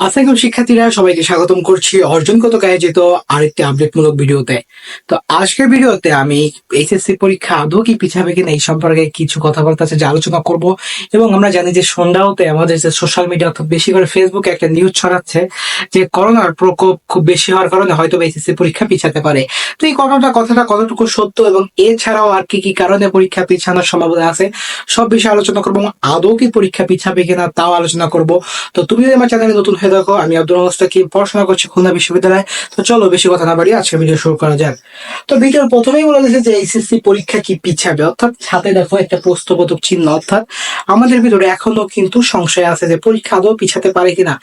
আসসালাম শিক্ষার্থীরা সবাইকে স্বাগতম করছি। অর্জনগত আয়োজিত আরেকটি আপডেটমূলক ভিডিওতে। তো আজকের ভিডিওতে আমি এইচএসসি পরীক্ষা আদৌ কি পিছাবে কিনা এই সম্পর্কে কিছু কথাবার্তা আছে আলোচনা করব। এবং আমরা জানি যে সন্ধ্যাতে আমাদের যে সোশ্যাল মিডিয়া অর্থাৎ বেশি করে ফেসবুকে একটা নিউজ ছড়াচ্ছে যে করোনার প্রকোপ খুব বেশি হওয়ার কারণে হয়তো এইচএসসি পরীক্ষা পিছাতে পারে। তো এই কথাটা কথাটা কতটুকু সত্য এবং এছাড়াও আর কি কি কারণে পরীক্ষা পিছানোর সম্ভাবনা আছে, সব বিষয়ে আলোচনা করব এবং আদৌ কি পরীক্ষা পিছাবে কিনা তাও আলোচনা করব। তো তুমি যদি আমার চ্যানেলে নতুন হয়ে থাকো আমি আব্দুল কি পড়াশোনা করছি খুলনা বিশ্ববিদ্যালয়ে। তো চলো বেশি কথা না বাড়িয়ে আজকে ভিডিও শুরু করা যাক। তো ভিডিওর প্রথমেই বলা দিয়েছে যে এইচএসসি পরীক্ষা কি পিছাবে? অর্থাৎ সাথে দেখো একটা প্রশ্নবোধক চিহ্ন, অর্থাৎ আমাদের ভিতরে এখনও কিন্তু সংশয় আছে যে পরীক্ষা আদৌ পিছাতে পারে কিনা।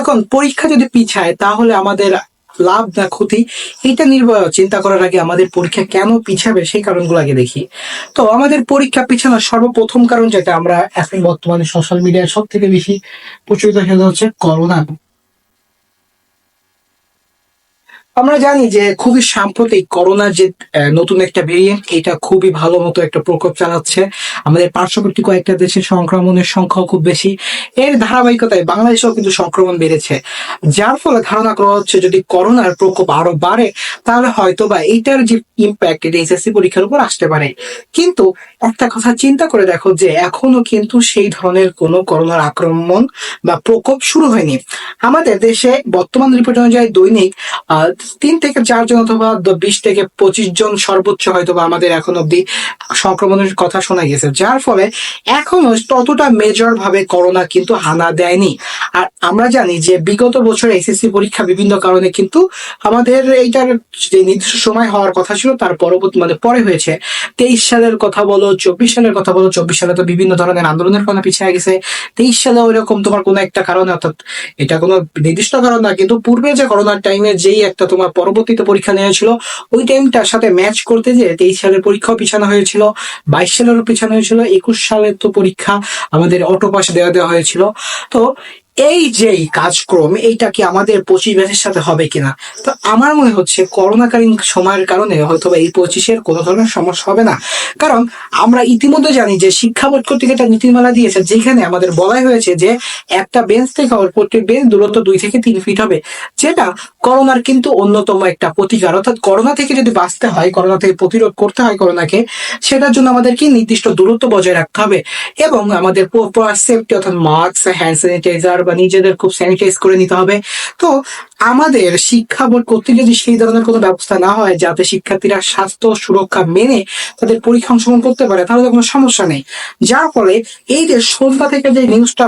এখন, পরীক্ষা যদি পিছায়, তাহলে আমাদের লাভ না ক্ষতি, এটা নির্ভর, চিন্তা করার আগে আমাদের পরীক্ষা কেন পিছাবে সেই কারণগুলো আগে দেখি। তো আমাদের পরীক্ষা পিছানোর সর্বপ্রথম কারণ যেটা আমরা এখন বর্তমানে সোশ্যাল মিডিয়ায় সব থেকে বেশি প্রচলিত সেটা হচ্ছে করোনা আমরা জানি যে খুবই সাম্প্রতিক করোনার যে নতুন একটা ভেরিয়েন্ট এটা খুবই ভালো মতো একটা প্রকোপ চালাচ্ছে। আমাদের পার্শ্ববর্তী কয়েকটা দেশে সংক্রমণের সংখ্যাও খুব বেশি। এর ধারাবাহিকতায় বাংলাদেশেও কিন্তু সংক্রমণ বেড়েছে। যার ফলে ধারণা করা হচ্ছে যদি করোনার প্রকোপ আরও বাড়ে, তাহলে হয়তো বা এইটার যে ইম্প্যাক্ট এটা এসএসসি পরীক্ষার উপর আসতে পারে। কিন্তু একটা কথা চিন্তা করে দেখো যে এখনও কিন্তু সেই ধরনের কোনো করোনার আক্রমণ বা প্রকোপ শুরু হয়নি। আমাদের দেশে বর্তমান রিপোর্ট অনুযায়ী দৈনিক তিন থেকে চারজন অথবা বিশ থেকে পঁচিশ জন সর্বোচ্চ হয়তো বা আমাদের এখন অব্দি সংক্রমণের কথা শোনা গেছে। যার ফলে এখনও ততটা মেজর ভাবে করোনা কিন্তু হানা দেয়নি। আর আমরা জানি যে বিগত বছর এসএসসি পরীক্ষা বিভিন্ন কারণে কিন্তু আমাদের এইটার যে নির্দিষ্ট সময় হওয়ার কথা ছিল, তার পরবর্তী মানে পরে হয়েছে। তেইশ সালের কথা বলো, চব্বিশ সালের কথা বলো, চব্বিশ সালে তো বিভিন্ন ধরনের আন্দোলনের কারণে পিছিয়ে গেছে। তেইশ সালে ওইরকম তোমার কোনো একটা কারণে, অর্থাৎ এটা কোনো নির্দিষ্ট কারণ না, কিন্তু পূর্বে যে করোনার টাইমে যেই একটা তোমার পরবর্তীতে পরীক্ষা নেওয়া ছিল ওই টাইমটার সাথে ম্যাচ করতে যে তেইশ সালের পরীক্ষাও পিছানো হয়েছিল, বাইশ সালেরও পিছানো হয়েছিল, একুশ সালের তো পরীক্ষা আমাদের অটো পাশে দেওয়া দেওয়া হয়েছিল। তো এই যেই কাজক্রম, এইটা কি আমাদের পঁচিশ ব্যাচের সাথে হবে কিনা? তো আমার মনে হচ্ছে করোনাকালীন সময়ের কারণে হয়তো এই পঁচিশের কোনো ধরনের সমস্যা হবে না। কারণ আমরা ইতিমধ্যে জানি যে শিক্ষা বোর্ড কর্তৃক একটা নীতিমালা দিয়েছে, যেখানে আমাদের বলাই হয়েছে যে একটা বেঞ্চ থেকে প্রত্যেক বেঞ্চ দূরত্ব দুই থেকে তিন ফিট হবে, যেটা করোনার কিন্তু অন্যতম একটা প্রতিকার। অর্থাৎ করোনা থেকে যদি বাঁচতে হয়, করোনা থেকে প্রতিরোধ করতে হয় করোনাকে, সেটার জন্য আমাদেরকে নির্দিষ্ট দূরত্ব বজায় রাখতে হবে। এবং আমাদের সেফটি অর্থাৎ মাস্ক, হ্যান্ড স্যানিটাইজার বা নিজেদের খুব স্যানিটাইজ করে নিতে হবে। তো আমাদের শিক্ষা বোর্ড কর্তৃক যদি সেই ধরনের কোনো ব্যবস্থা না হয় যাতে শিক্ষার্থীরা স্বাস্থ্য সুরক্ষা মেনে তাদের পরীক্ষা অংশগ্রহণ করতে পারে, তাহলে তো কোনো সমস্যা নেই। যার ফলে এই যে সন্ধ্যা থেকে যে নিউজটা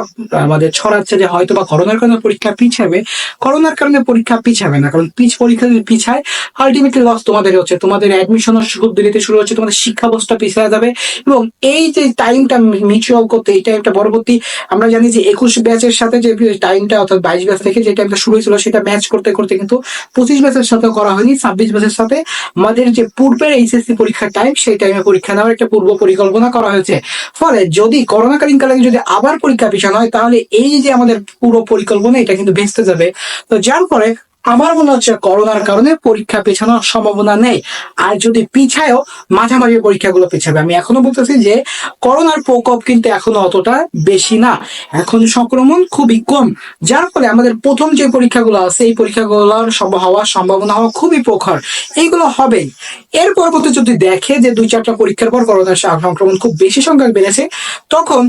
আমাদের ছড়াচ্ছে যে হয়তো বা করোনার কারণে পরীক্ষা পিছাবে, করোনার কারণে পরীক্ষা পিছাবে না, কারণ পিছ পরীক্ষা যদি পিছায় আলটিমেটলি লস তোমাদের হচ্ছে। তোমাদের অ্যাডমিশনের খুব দেরিতে শুরু হচ্ছে, তোমাদের শিক্ষা ব্যবস্থা পিছিয়ে যাবে এবং এই যে টাইমটা মিউচুয়াল করতে, এই টাইমটা পরবর্তী আমরা জানি যে একুশ ব্যাচের সাথে যে টাইমটা অর্থাৎ বাইশ ব্যাচ থেকে যে টাইমটা শুরু হয়েছিল, সেটা ম্যাচ করতে করতে কিন্তু পঁচিশ ব্যাচের সাথে করা হয়নি, ছাব্বিশ ব্যাচের সাথে। আমাদের যে পূর্বের এইচএসসি পরীক্ষার টাইম সেই টাইমে পরীক্ষা নেওয়ার একটা পূর্ব পরিকল্পনা করা হয়েছে। ফলে যদি করোনাকালীন কালে যদি আবার পরীক্ষা পিছানো হয়, তাহলে এই যে আমাদের পুরো পরিকল্পনা, এটা কিন্তু ভেস্তে যাবে। তো যার ফলে আমার মনে হচ্ছে করোনার কারণে পরীক্ষা পেছানোর সম্ভাবনা নেই। আর যদি পিছায়ও, মাঝামাঝি পরীক্ষাগুলো পেছাবে। আমি এখনও বলতেছি যে, করোনার প্রকোপ কিন্তু এখনও অতটা বেশি না। এখন সংক্রমণ খুবই কম। যার ফলে আমাদের প্রথম যে পরীক্ষাগুলো আছে, এই পরীক্ষাগুলোর হওয়ার সম্ভাবনা হওয়া খুবই প্রখর। এইগুলো হবেই। এর পরবর্তী যদি দেখে যে দুই চারটা পরীক্ষার পর করোনার সংক্রমণ খুব বেশি সংখ্যক বেড়েছে, তখন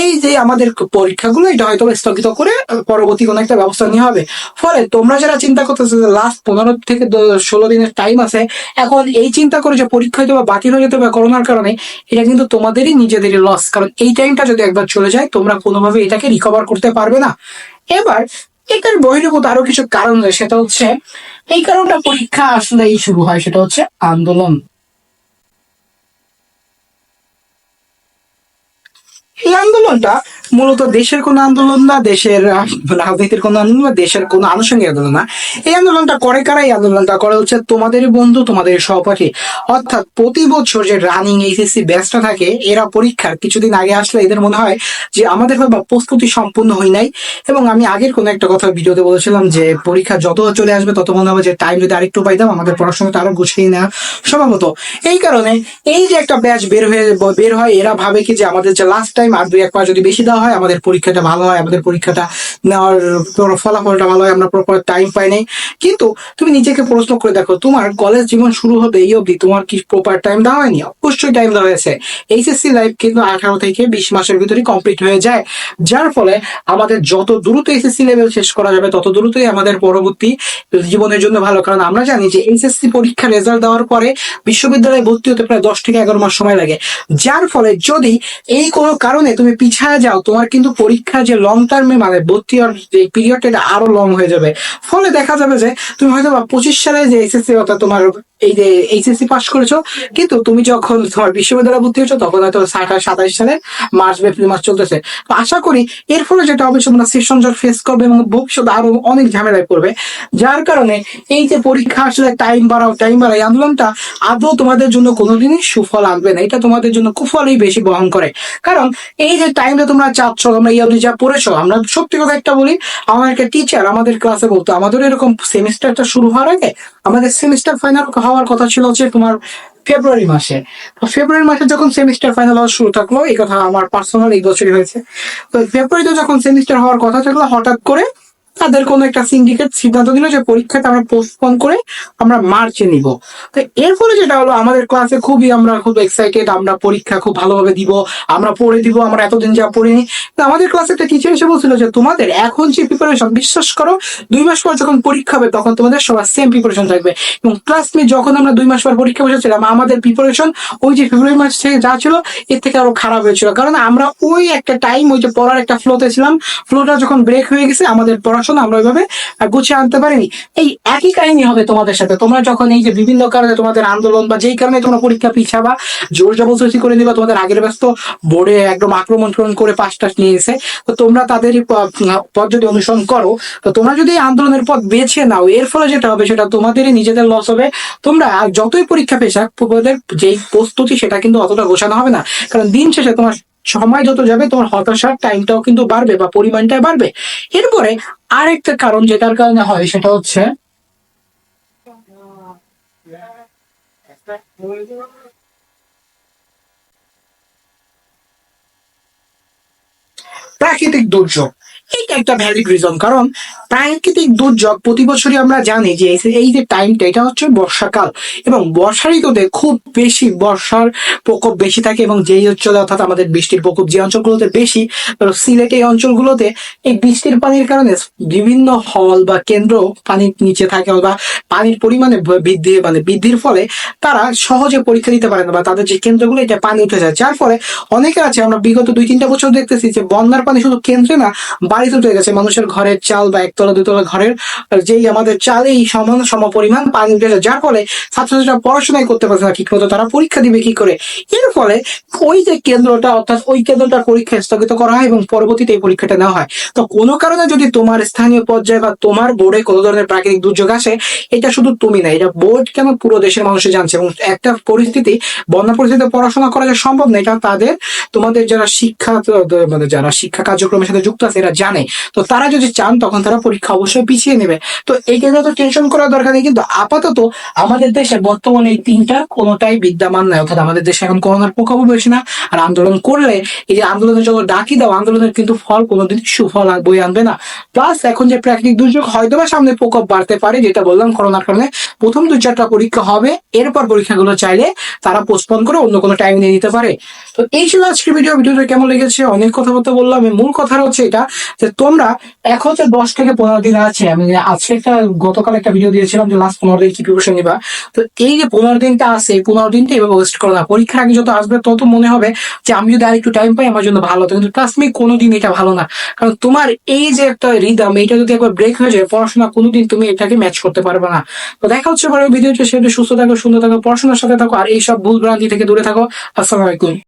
এই যে আমাদের পরীক্ষাগুলো, এটা হয়তো স্থগিত করে পরবর্তী কোনো একটা ব্যবস্থা নেওয়া হবে। ফলে তোমরা যারা চিন্তা করতেছো যে লাস্ট পনেরো থেকে ষোলো দিনের টাইম আছে। এখন এই চিন্তা করে যে পরীক্ষা হয়তো বা বাতিল হয়ে যেতে হবে করোনার কারণে, এটা কিন্তু তোমাদেরই নিজেদেরই লস কারণ এই টাইমটা যদি একবার চলে যায়, তোমরা কোনোভাবে এটাকে রিকভার করতে পারবে না। এবার, এটার বহির্ভূত আরও কিছু কারণ রয়েছে। সেটা হচ্ছে, এই কারণটা পরীক্ষা আসলেই শুরু হয়, সেটা হচ্ছে আন্দোলন। এই আন্দোলনটা মূলত দেশের কোনো আন্দোলন না, দেশের রাজনীতির কোনো আন্দোলন বা দেশের কোনো আনুষঙ্গিক আন্দোলন না। এই আন্দোলনটা করে কারা? এই আন্দোলনটা করে হচ্ছে তোমাদের বন্ধু, তোমাদের সহপাঠী। অর্থাৎ প্রতি বছর যে রানিং এইচএসসি ব্যাচটা থাকে, এরা পরীক্ষার কিছুদিন আগে আসলে এদের মনে হয় যে আমাদের বা প্রস্তুতি সম্পূর্ণ হয় নাই। এবং আমি আগের কোনো একটা কথা ভিডিওতে বলেছিলাম যে পরীক্ষা যত চলে আসবে, তত মনে হবে যে টাইম যদি আরেকটু পাইতাম, আমাদের পড়াশোনাটা আরও গুছিয়ে নেওয়া সম্ভব হতো এই কারণে এই যে একটা ব্যাচ বের হয়ে, বের হয়, এরা ভাবে কি যে আমাদের যে লাস্ট টাইম আর দুই এক মাস যদি বেশি দেওয়া দেওয়া হয়, আমাদের পরীক্ষাটা ভালো হয়, আমাদের পরীক্ষাটা নেওয়ার ফলাফলটা ভালো হয়, আমরা প্রপার টাইম পাই নাই। কিন্তু তুমি নিজেকে প্রশ্ন করে দেখো, তোমার কলেজ জীবন শুরু হতে এই অবধি, তোমার কি প্রপার টাইম দেওয়া হয়নি? অবশ্যই টাইম দেওয়া হয়েছে। এইচএসসি লাইফ কিন্তু আঠারো থেকে বিশ মাসের ভিতরে কমপ্লিট হয়ে যায়। যার ফলে আমাদের যত দ্রুত এসএসসি লেভেল শেষ করা যাবে, তত দ্রুতই আমাদের পরবর্তী জীবনের জন্য ভালো। কারণ আমরা জানি যে এইচএসসি পরীক্ষা রেজাল্ট দেওয়ার পরে বিশ্ববিদ্যালয়ে ভর্তি হতে প্রায় দশ থেকে এগারো মাস সময় লাগে। যার ফলে যদি এই কোনো কারণে তুমি পিছায় যাও তোমার কিন্তু পরীক্ষা যে লং টার্মে মানে ভর্তি হওয়ার যে পিরিয়ডটা এটা আরও লং হয়ে যাবে। ফলে দেখা যাবে যে তুমি হয়তো পঁচিশ সালে যে এসএসসি অর্থাৎ তোমার এই যে এইচএসসি পাস করেছ, কিন্তু তুমি যখন তোমার বিশ্ববিদ্যালয়ে ভর্তি হয়েছো, তখন হয়তো সাতাশ সাতাশ সালে মার্চ এপ্রিল মাস চলতেছে। তো আশা করি এর ফলে যেটা হবে, তোমরা সেশন জট ফেস করবে এবং ভবিষ্যতে আরও অনেক ঝামেলায় পড়বে। যার কারণে এই যে পরীক্ষা আসলে টাইম বাড়াও টাইম বাড়াও, এই আন্দোলনটা আদৌ তোমাদের জন্য কোনোদিনই সুফল আনবে না। এটা তোমাদের জন্য কুফলই বেশি বহন করে কারণ এই যে টাইমটা তোমরা চাচ্ছ, তোমরা এই অবধি যা পড়েছো, আমরা সত্যি কথা একটা বলি আমার একটা টিচার আমাদের ক্লাসে বলতো আমাদের এরকম সেমিস্টারটা শুরু হওয়ার আগে আমাদের সেমিস্টার ফাইনাল হওয়ার কথা ছিল হচ্ছে তোমার ফেব্রুয়ারি মাসে। তো ফেব্রুয়ারি মাসে যখন সেমিস্টার ফাইনাল হওয়া শুরু থাকল, এই কথা আমার পার্সোনাল এই বছরই হয়েছে। তো ফেব্রুয়ারিতে যখন সেমিস্টার হওয়ার কথা থাকল, হঠাৎ করে তাদের কোনো একটা সিন্ডিকেট সিদ্ধান্ত দিল যে পরীক্ষাটা আমরা পোস্টপোন করে আমরা মার্চে নিব। তো এর ফলে যেটা হলো, আমাদের ক্লাসে খুবই আমরা খুব এক্সাইটেড আমরা পরীক্ষা খুব ভালোভাবে দিব, আমরা পড়ে দিব, আমরা এতদিন যা পড়িনি। তো আমাদের ক্লাসে একটা টিচার এসে বলছিল যে, তোমাদের এখন যে প্রিপারেশন বিশ্বাস করো, দুই মাস পর যখন পরীক্ষা হবে, তখন তোমাদের সবার সেম প্রিপারেশন থাকবে। এবং ক্লাসমেট যখন আমরা দুই মাস পর পরীক্ষা বসেছিলাম, আমাদের প্রিপারেশন ওই যে ফেব্রুয়ারি মাস থেকে যা ছিল, এর থেকে আরও খারাপ হয়েছিল। কারণ আমরা ওই একটা টাইম ওই যে পড়ার একটা ফ্লোতে ছিলাম ফ্লোটা যখন ব্রেক হয়ে গেছে, আমাদের পড়াশোনা আমরা ওইভাবে গুছিয়ে আনতে পারিনি। এই একই কাহিনী হবে তোমাদের সাথে। তোমরা যখন এই যে বিভিন্ন কারণে তোমাদের আন্দোলন বা যেই কারণে তোমরা পরীক্ষা পিছাবা জোর জবরদস্তি করে নিবা তোমাদের আগের ব্যস্ত বোর্ডে একদম আক্রমণ করে পাশ টাশ নিয়ে এসে তো তোমরা তাদেরই পথ যদি অনুসরণ করো, তো তোমরা যদি আন্দোলনের পথ বেছে নাও, এর ফলে যেটা হবে সেটা তোমাদেরই নিজেদের লস হবে। তোমরা যতই পরীক্ষা পেশা তোমাদের যেই প্রস্তুতি সেটা কিন্তু অতটা গোছানো হবে না। কারণ দিন শেষে তোমার সময় যত যাবে, তোমার হতাশার টাইমটাও কিন্তু বাড়বে বা পরিমাণটা বাড়বে। এরপরে আরেকটা কারণ যেটার কারণে হয়, সেটা হচ্ছে প্রাকৃতিক দুর্যোগ। এইটা একটা ভ্যালিড রিজন কারণ প্রাকৃতিক দুর্যোগ প্রতি বছরই আমরা জানি যে এই- যে টাইমটা এটা হচ্ছে বর্ষাকাল। এবং বর্ষা ঋতুতে খুব বেশি বর্ষার প্রকোপ বেশি থাকে এবং যেই অঞ্চলে অর্থাৎ আমাদের বৃষ্টির প্রকোপ যে অঞ্চলগুলোতে বেশি সিলেট এই অঞ্চলগুলোতে এই বৃষ্টির পানির কারণে বিভিন্ন হল বা কেন্দ্র পানির নিচে থাকে বা পানির পরিমাণে বৃদ্ধি মানে বৃদ্ধির ফলে তারা সহজে পরীক্ষা দিতে পারে না বা তাদের যে কেন্দ্রগুলো, এটা পানি উঠে যায়। যার ফলে অনেকে আছে, আমরা বিগত দুই তিনটা বছর দেখতেছি যে বন্যার পানি শুধু কেন্দ্রে না বাড়িতে উঠে গেছে। মানুষের ঘরের চাল বা একতলা, দুতলা ঘরের যেই আমাদের চালেই সমান সম পরিমাণ পানি উঠে যায়। যার ফলে ছাত্রছাত্রীরা পড়াশোনাই করতে পারছে না ঠিক মতো তারা পরীক্ষা দিবে কি করে? এর ফলে ওই যে কেন্দ্রটা, অর্থাৎ ওই কেন্দ্রটার পরীক্ষা স্থগিত করা হয় এবং পরবর্তীতে এই পরীক্ষাটা নেওয়া হয়। তো কোনো কারণে যদি তোমার স্থানীয় পর্যায়ে বা তোমার বোর্ডে কোনো ধরনের প্রাকৃতিক দুর্যোগ আসে, এটা শুধু তুমি না, এটা বোর্ড কেন পুরো দেশের মানুষই জানছে? এবং একটা পরিস্থিতি, বন্যা পরিস্থিতিতে পড়াশোনা করা যে সম্ভব না, এটা তাদের, তোমাদের যারা শিক্ষা মানে যারা শিক্ষা কার্যক্রমের সাথে যুক্ত আছে, এরা জানে। তো তারা যদি চান, তখন তারা পরীক্ষা অবশ্যই পিছিয়ে নেবে। তো এই ক্ষেত্রে তো টেনশন করার দরকার নেই, কিন্তু আপাতত আমাদের দেশে বর্তমানে এই তিনটা কোনোটাই বিদ্যমান নয় অর্থাৎ আমাদের দেশে এখন করোনার প্রকোপও বেশি না, আর আন্দোলন করলে এই যে আন্দোলনের জন্য ডাকি দাও আন্দোলনের কিন্তু ফল কোনোদিন সুফল বই আনবে না। প্লাস এখন যে প্রাকৃতিক দুর্যোগ হয়তো বা সামনে প্রকোপ বাড়তে পারে, যেটা বললাম করোনার কারণে প্রথম দু চারটা পরীক্ষা হবে, এরপর পরীক্ষাগুলো চাইলে তারা পোস্টপোন করে অন্য কোনো টাইম নিয়ে নিতে পারে। তো এই ছিল আজকের ভিডিও ভিডিওটা কেমন লেগেছে? অনেক কথাবার্তা বললাম মূল কথা হচ্ছে এটা যে তোমরা এখন যে দশ থেকে পনেরো দিন আছে। আমি আজকে একটা, গতকাল একটা ভিডিও দিয়েছিলাম যে লাস্ট পনেরো দিন কি প্রিপারেশন নিবা। তো এই যে পনেরো দিনটা আছে, এই পনেরো দিনটা এভাবে ওয়েস্ট করো না। পরীক্ষার আগে যত আসবে তত মনে হবে যে আমি যদি আর একটু টাইম পাই, আমার জন্য ভালো হতো। কিন্তু ট্রাস্ট মি কোনোদিন এটা ভালো না। কারণ তোমার এই যে একটা রিদম এটা যদি একবার ব্রেক হয়ে যায়, পড়াশোনা কোনোদিন তুমি এটাকে ম্যাচ করতে পারবে না। তো দেখা হচ্ছে পরের ভিডিওতে সেটা সুস্থ থাকো, সুন্দর থাকো, পড়াশোনার সাথে থাকো, আর এইসব ভুল ভ্রান্তি থেকে দূরে থাকো। আসসালামু আলাইকুম।